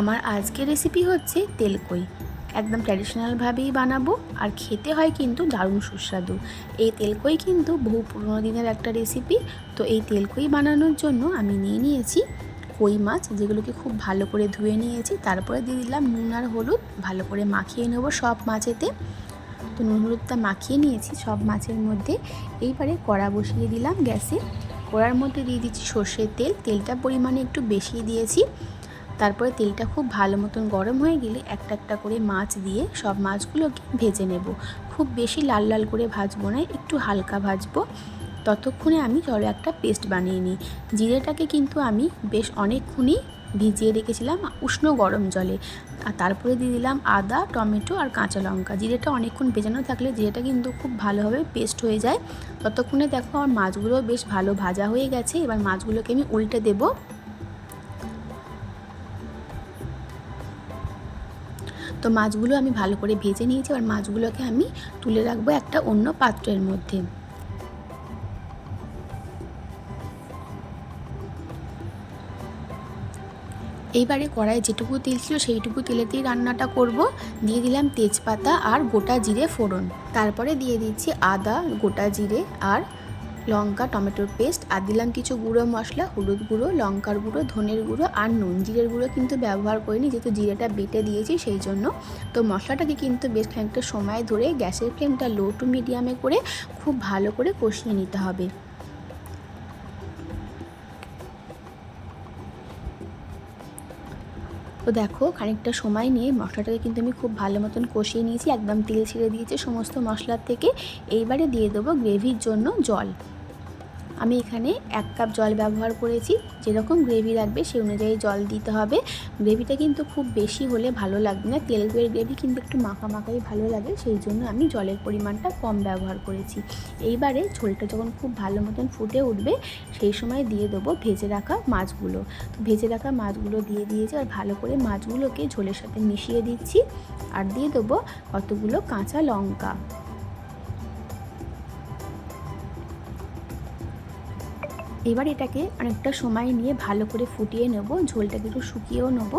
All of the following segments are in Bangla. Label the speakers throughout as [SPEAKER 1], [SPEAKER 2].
[SPEAKER 1] আমার আজকের রেসিপি হচ্ছে তেলকই। একদম ট্র্যাডিশনালভাবেই বানাবো, আর খেতে হয় কিন্তু দারুণ সুস্বাদু। এই তেলকই কিন্তু বহু পুরোনো দিনের একটা রেসিপি তো এই তেলকই বানানোর জন্য আমি নিয়ে নিয়েছি কই মাছ, যেগুলোকে খুব ভালো করে ধুয়ে নিয়েছি। তারপরে দিয়ে দিলাম নুন আর হলুদ, ভালো করে মাখিয়ে নেব সব মাছেতে। তো নুন হলুদটা মাখিয়ে নিয়েছি সব মাছের মধ্যে। এইবারে কড়া বসিয়ে দিলাম গ্যাসে। কড়ার মধ্যে দিয়ে দিচ্ছি সর্ষের তেল। তেলটা পরিমাণে একটু বেশি দিয়েছি। তারপরে তেলটা খুব ভালো মতন গরম হয়ে গেলে একটা একটা করে মাছ দিয়ে সব মাছগুলোকে ভেজে নেব। খুব বেশি লাল লাল করে ভাজবো না, একটু হালকা ভাজবো। ততক্ষণে আমি চলো একটা পেস্ট বানিয়ে নিই। জিরেটাকে কিন্তু আমি বেশ অনেকক্ষণই ভিজিয়ে রেখেছিলাম উষ্ণ গরম জলে। আর তারপরে দিয়ে দিলাম আদা, টমেটো আর কাঁচা লঙ্কা। জিরেটা অনেকক্ষণ ভেজানো থাকলে জিরেটা কিন্তু খুব ভালোভাবে পেস্ট হয়ে যায়। ততক্ষণে দেখো আমার মাছগুলো বেশ ভালো ভাজা হয়ে গেছে। এবার মাছগুলোকে আমি উল্টে দেবো। তো মাছগুলো আমি ভালো করে ভেজে নিয়েছি। আর মাছগুলোকে আমি তুলে রাখব একটা অন্য পাত্রের মধ্যে। এইবারে কড়াই যেটুকু তেল ছিল সেইটুকু তেলেতেই রান্নাটা করব। দিয়ে দিলাম তেজপাতা আর গোটা জিরে ফোড়ন। তারপরে দিয়ে দিচ্ছি আদা, গোটা জিরে আর লঙ্কা, টমেটোর পেস্ট আর দিলাম কিছু গুঁড়ো মশলা, হলুদ গুঁড়ো, লঙ্কার গুঁড়ো, ধনের গুঁড়ো আর নুন জিরের গুঁড়ো কিন্তু ব্যবহার করিনি, যেহেতু জিরেটা বেটে দিয়েছি সেই জন্য। তো মশলাটাকে কিন্তু বেশ খানিকটা সময় ধরে গ্যাসের ফ্লেমটা লো টু মিডিয়ামে করে খুব ভালো করে কষিয়ে নিতে হবে। তো দেখো, খানিকটা সময় নিয়ে মশলাটাকে কিন্তু আমি খুব ভালো মতন কষিয়ে নিয়েছি, একদম তেল ছেড়ে দিয়েছে সমস্ত মশলার থেকে। এইবারে দিয়ে দেবো গ্রেভির জন্য জল। আমি এখানে এক কাপ জল ব্যবহার করেছি। যেরকম গ্রেভি রাখবে সেই অনুযায়ী জল দিতে হবে। গ্রেভিটা কিন্তু খুব বেশি হলে ভালো লাগবে না। তেলের গ্রেভি কিন্তু একটু মাখা মাখাই ভালো লাগে, সেই জন্য আমি জলের পরিমাণটা কম ব্যবহার করেছি। এইবারে ঝোলটা যখন খুব ভালো মতন ফুটে উঠবে, সেই সময় দিয়ে দেবো ভেজে রাখা মাছগুলো। তো ভেজে রাখা মাছগুলো দিয়ে দিয়েছি আর ভালো করে মাছগুলোকে ঝোলের সাথে মিশিয়ে দিচ্ছি। আর দিয়ে দেবো কতগুলো কাঁচা লঙ্কা। এবার এটাকে অনেকটা সময় নিয়ে ভালো করে ফুটিয়ে নেব। ঝোলটাকে একটু শুকিয়েও নেব।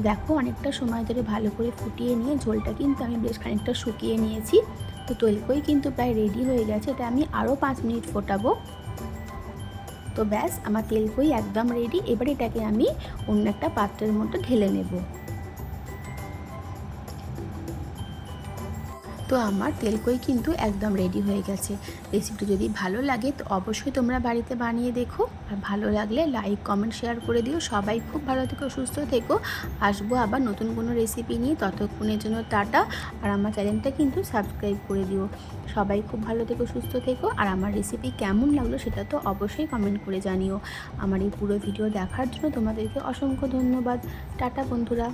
[SPEAKER 1] দেখো, অনেকটা সময় ধরে ভালো করে ফুটিয়ে নিয়ে ঝোলটা কিন্তু আমি বেশ খানিকটা শুকিয়ে নিয়েছি। তো তৈলকই কিন্তু প্রায় রেডি হয়ে গেছে। এটা আমি আরও পাঁচ মিনিট ফোটাবো। তো ব্যাস, আমার তেলকই একদম রেডি এবার এটাকে আমি অন্য একটা পাত্রের মধ্যে ঢেলে নেব। তো আমার তেলকই কিন্তু একদম রেডি হয়ে গেছে। রেসিপিটি যদি ভালো লাগে তো অবশ্যই তোমরা বাড়িতে বানিয়ে দেখো। আর ভালো লাগলে লাইক কমেন্ট শেয়ার করে দিও। সবাই খুব ভালো থেকো, সুস্থ থেকো। আসব আবার নতুন কোনো রেসিপি নিয়ে ততক্ষণের জন্য টাটা। আর আমার চ্যানেলটা কিন্তু সাবস্ক্রাইব করে দিও। সবাই খুব ভালো থেকো, সুস্থ থেকো। আর আমার রেসিপি কেমন লাগল সেটা তো অবশ্যই কমেন্ট করে জানিও। আমার এই পুরো ভিডিও দেখার জন্য তোমাদেরকে অসংখ্য ধন্যবাদ। টাটা বন্ধুরা।